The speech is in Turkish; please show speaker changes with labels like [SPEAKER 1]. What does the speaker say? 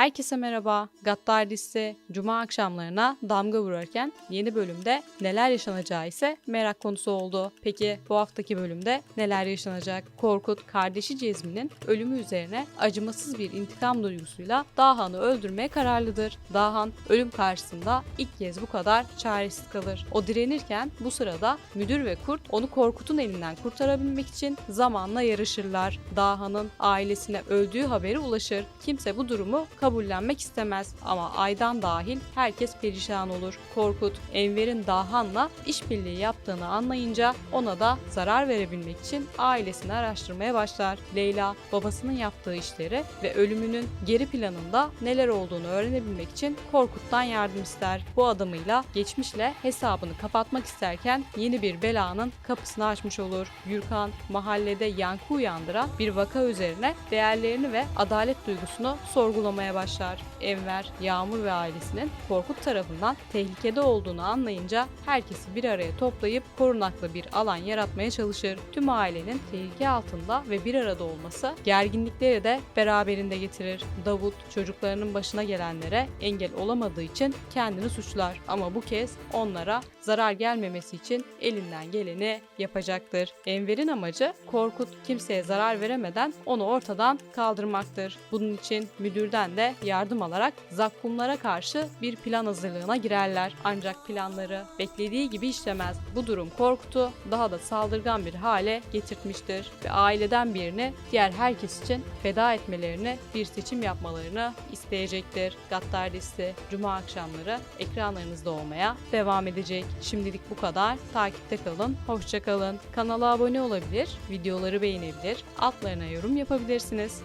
[SPEAKER 1] Herkese merhaba. Gaddar dizisi Cuma akşamlarına damga vurarken yeni bölümde neler yaşanacağı ise merak konusu oldu. Peki bu haftaki bölümde neler yaşanacak? Korkut kardeşi Cezmi'nin ölümü üzerine acımasız bir intikam duygusuyla Dahan'ı öldürmeye kararlıdır. Dahan ölüm karşısında ilk kez bu kadar çaresiz kalır. O direnirken bu sırada müdür ve kurt onu Korkut'un elinden kurtarabilmek için zamanla yarışırlar. Dahan'ın ailesine öldüğü haberi ulaşır. Kimse bu durumu kabullenmek istemez ama Aydan dahil herkes perişan olur. Korkut, Enver'in Dahan'la işbirliği yaptığını anlayınca ona da zarar verebilmek için ailesini araştırmaya başlar. Leyla, babasının yaptığı işleri ve ölümünün geri planında neler olduğunu öğrenebilmek için Korkut'tan yardım ister. Bu adamıyla geçmişle hesabını kapatmak isterken yeni bir belanın kapısını açmış olur. Gürkan, mahallede yankı uyandıran bir vaka üzerine değerlerini ve adalet duygusunu sorgulamaya başlar. Enver, Yağmur ve ailesinin Korkut tarafından tehlikede olduğunu anlayınca herkesi bir araya toplayıp korunaklı bir alan yaratmaya çalışır. Tüm ailenin tehlike altında ve bir arada olması gerginlikleri de beraberinde getirir. Davut çocuklarının başına gelenlere engel olamadığı için kendini suçlar ama bu kez onlara zarar gelmemesi için elinden geleni yapacaktır. Enver'in amacı Korkut kimseye zarar veremeden onu ortadan kaldırmaktır. Bunun için müdürden de yardım alarak zakkumlara karşı bir plan hazırlığına girerler. Ancak planları beklediği gibi işlemez. Bu durum Korkut'u daha da saldırgan bir hale getirtmiştir ve aileden birini diğer herkes için feda etmelerini, bir seçim yapmalarını isteyecektir. Gaddar dizisi Cuma akşamları ekranlarınızda olmaya devam edecek. Şimdilik bu kadar. Takipte kalın. Hoşça kalın. Kanala abone olabilir, videoları beğenebilir, altlarına yorum yapabilirsiniz.